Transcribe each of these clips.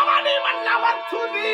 அவனி மன்னவர் துதி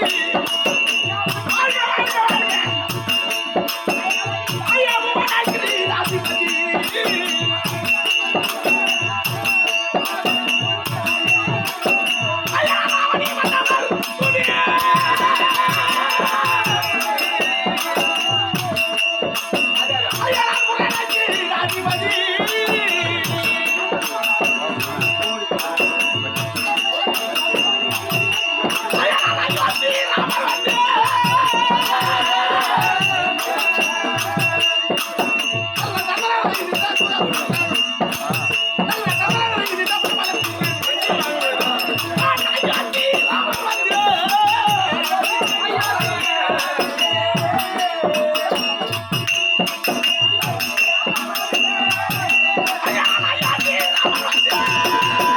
ராமர்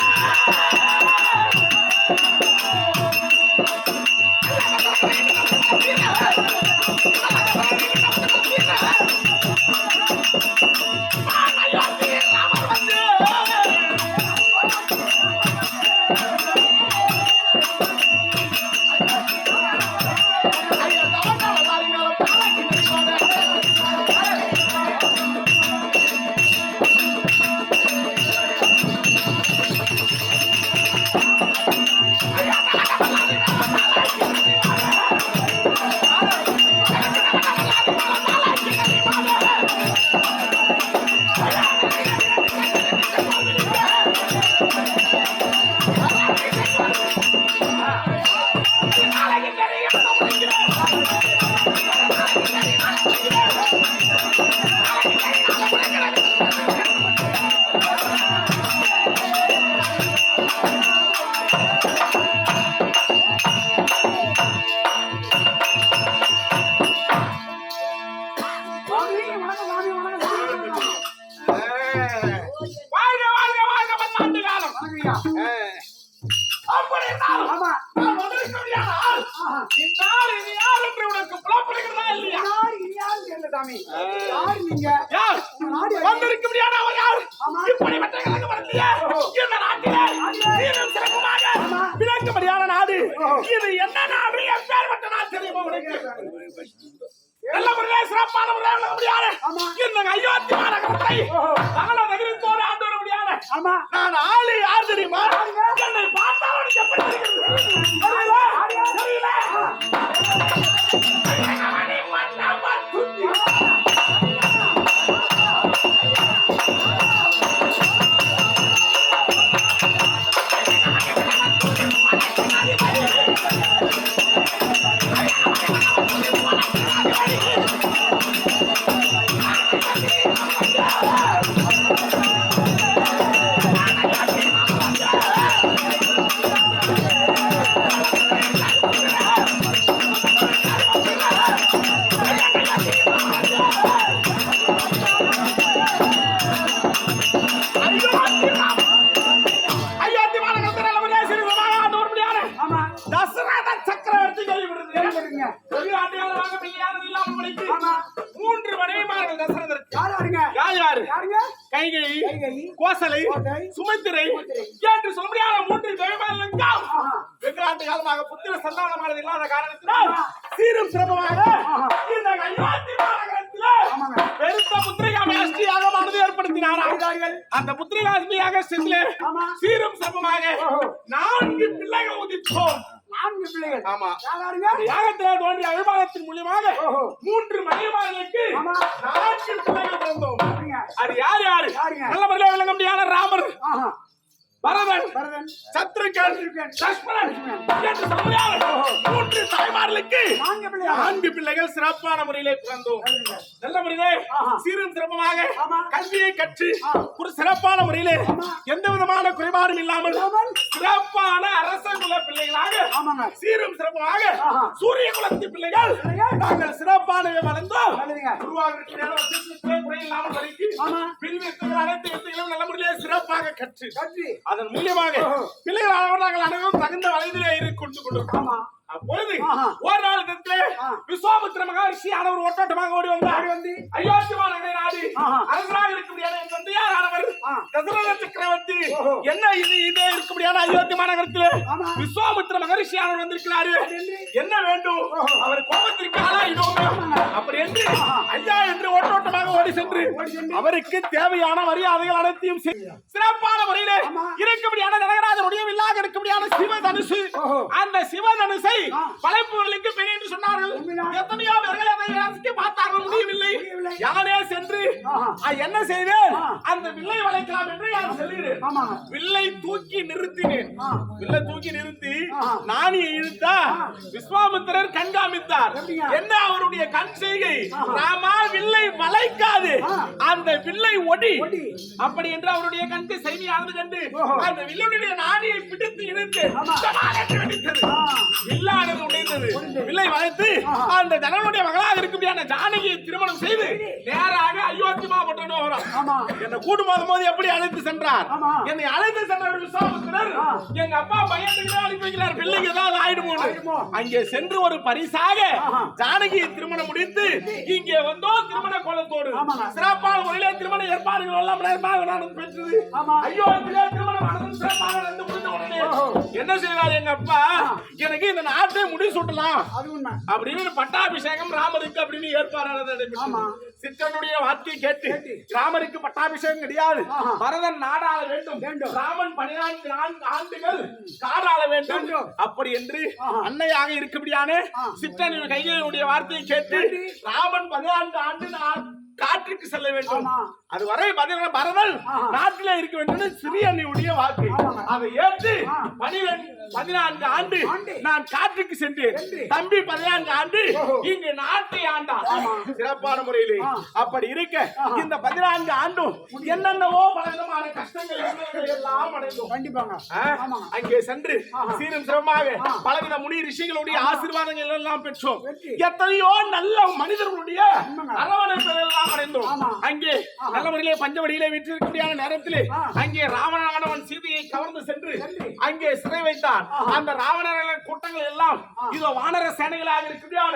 அப்படி இருந்தால் நான் வந்திருக்கக்கூடிய ஆள் இந்நாள் இது யார்? என்று உனக்கு புலப்படுகிறதா இல்லையா யார்? வந்திருக்கக்கூடிய அவர் யார் இப்படிப்பட்ட கலங்க வரலையே இந்த நாட்டிலே சீரும் சிறப்புமாக நாடு. இது என்ன நாடு? எப்பேற்பட்ட நாடு தெரியுமா உனக்கு? நல்ல முறையிலே சிறப்பான முறையில் முடியாது. இந்த அயோத்தி மாநகரத்தை சகல நகரத்தோடு முடியாது நான் ஆளு யார் தெரியுமா என்னை மூன்று மனைவிமார்கள் தசரதற்கு. யார் யாரு? கைகேயி, கோசலை, சுமித்திரை என்று சொல்ல முடியாத மூன்று வெகு ஆண்டு காலமாக புத்திர சந்தானமானது இல்லாத காரணத்தினால் சீரும் சிறப்புமாக இந்த பெருத்த புத்திரிகாமி யாகமானது ஏற்படுத்தினாராம் அந்த புத்திரிகாமி யாகத்திலே சீரும் சிறப்புமாக நான்கு பிள்ளைகள் உதித்தோம். ஆமா. அந்த யாகத்திலே தோன்றிய அபிமானத்தின் மூலியமாக மூன்று மனைவிமார்களுக்கு நான்கு பிள்ளைகள் பிறந்தோம். அது யார் யாரு? நல்ல முறையில் விளங்க முடியாத ராமர். பரதன். சத்ருகன் லட்சுமணன் என்று மூன்று தாய்மார்களுக்கு நான்கு பிள்ளைகள். சிறப்பான முறையிலே பிறந்தோம். நல்ல முறையிலே சீரும் சிறப்பமாக கல்வியை கற்று ஒரு சிறப்பான முறையிலே எந்த விதமான குறைபாடும் இல்லாமல் சிறப்பான அரச குல பிள்ளைகளாக சீரும் சிறப்பாக சூரிய குலத்து பிள்ளைகள் நாங்கள் சிறப்பான வளர்ந்தோம். உருவாகிற குறையில்லாமல் வரைக்கு பிரிவினை அனைத்து நல்ல முறையிலே சிறப்பாக கற்று. அதன் மூலியமாக பிள்ளைகளாக நாங்கள் அனைவரும் தகுந்த வயதிலே இருந்து கொண்டு கொண்டிருக்கிறோம் அப்பொழுது ஒரு நாள் தினத்திலே. விஸ்வாமித்திர மகர்ஷி ஆனவர் ஓட்டோட்டமாக ஓடி வந்தார் வந்து அயோத்தியமா நகரை நாடி. அரசராக இருக்கக்கூடியான என் தந்தையாரானவர் ஆ. தசரத சக்கரவர்த்தி. என்ன இது இதே இருக்கக்கூடியான அயோத்தி மாநகரத்திலே ஆமா. விஸ்வாமித்திர மகரிஷி ஆனவர் வந்திருக்கிறாரு? என்ன வேண்டும். அவர் கோபத்திற்கு ஆளாயினோமே அப்படி என்று ஐயா என்று ஓட்டோட்டமாக ஓடி சென்று. அவருக்கு தேவையான மரியாதைகள் அனைத்தையும் சிறப்பான முறையிலே ஆமா. இருக்கக்கூடியான ஜனகராஜனுடைய வில்லாக இருக்கக்கூடியான சிவதனுசு. அந்த சிவதனுசை. படைப்புகளுக்கு பெண் என்று சொன்னார்கள். எத்தனையோ பேர்கள் அதை பார்த்தார்கள் முடியவில்லை. யானே சென்று ஆஹா. "ஆ, என்ன செய்தேன். அந்த வில்லை வளைக்கலாம் என்று யான் செல்கிறேன் ஆமா வில்லை தூக்கி நிறுத்தினேன். வில்லை தூக்கி நிறுத்தி. நாணியை இழுத்தா. விஸ்வாமித்திரர் கண்காமித்தார்? என்ன அவருடைய கண் செய்கை. ராமா வில்லை வளைக்காது ஆ. அந்த வில்லை ஒடி. அப்படி என்று அவருடைய கண்கு செய்தியானது கண்டு. அந்த வில்லுடைய நாணியை பிடித்து ஆ. வில்லானது உடைந்தது. வில்லை வளைத்து. அந்த ஜனனுடைய மகளாக இருக்கக்கூடிய ஜானகியை திருமணம் செய்து நேராக வரும் ஆமா என்னை கூட்டு போது எப்படி அழைத்து சென்றார். என்னை அழைத்து சென்ற விசுவாமித்திரர் ஆ. எங்க அப்பா பையனுக்கு அனுப்பி வைக்கிறார் பிள்ளைக்கு ஏதாவது ஆயிடுமோ. அங்கே சென்று ஒரு பரிசாக. ஜானகியை திருமணம் முடித்து இங்கே வந்தோம் திருமண கோலத்தோடு. சிறப்பான முறையிலே திருமண ஏற்பாடுகள் எல்லாம் பெற்றது. ஐயோ திருமணம் சிறப்பாக நடந்து. என்ன செய்வார் எங்க அப்பா எனக்கு இந்த நாட்டை முடி சுட்டலாம் அப்படின்னு பட்டாபிஷேகம் ராமருக்கு அப்படின்னு ஏற்பாடு. சித்தனுடைய வார்த்தையை கேட்டு. ராமருக்கு பட்டாபிஷேகம் கிடையாது. பரதன் நாடாள வேண்டும் வேண்டும். ராமன் பன்னிரண்டு நான்கு ஆண்டுகள் காடாள வேண்டும். அப்படி என்று. அன்னையாக இருக்கபடியான ஆ. சித்தனின் கைகளுடைய வார்த்தையை கேட்டு கேட்டு. ராமன் பதினான்கு ஆண்டு நான் காற்றுக்கு செல்ல வேண்டும். அது வரை ஆஹா. நாட்டிலே இருக்க வேண்டும் சிறியண்ணியுடைய வாக்கு. அதை ஏற்று பதினான்கு ஆண்டு. நான் காற்றுக்கு சென்றேன் சென்று. தம்பி பதினான்கு ஆண்டு. இங்கு நாட்டை ஆண்டான். சிறப்பான முறையிலே. அப்படி இருக்க. இந்த பதினான்கு ஆண்டும் என்னென்னவோ பலவிதமான கஷ்டங்கள் எல்லாம் அடைந்தோம் கண்டிப்பாங்க அங்கே சென்று. சீரும் ஆ. பலவித முனி ரிஷிகளுடைய ஆசீர்வாதங்கள் எல்லாம் பெற்றோம். எத்தனையோ நல்ல மனிதர்களுடைய. அரவணைப்புகள் எல்லாம் அடைந்தோம் ஆமா. அங்கே. நல்ல முறையிலே பஞ்சவடியிலே விற்றிருக்கக்கூடிய நேரத்திலே. அங்கே ராவணானவன் சீதையை கவர்ந்து சென்று. அங்கே சிறை வைத்தான். அந்த ராவணர்கள் கூட்டங்கள் எல்லாம். இதோ வானர சேனைகளாக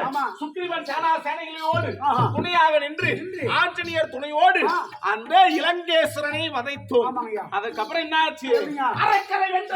ஆமா. சுக்ரீவன் சேனா சேனைகளோடு. துணையாக நின்று. ஆஞ்சநேயர் துணையோடு. அந்த இலங்கேஸ்வரனை வதைத்தோம். அதுக்கப்புறம் என்ன ஆச்சு. அரைக்கரை வென்ற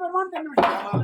பேதங்களும் இல்லாமல்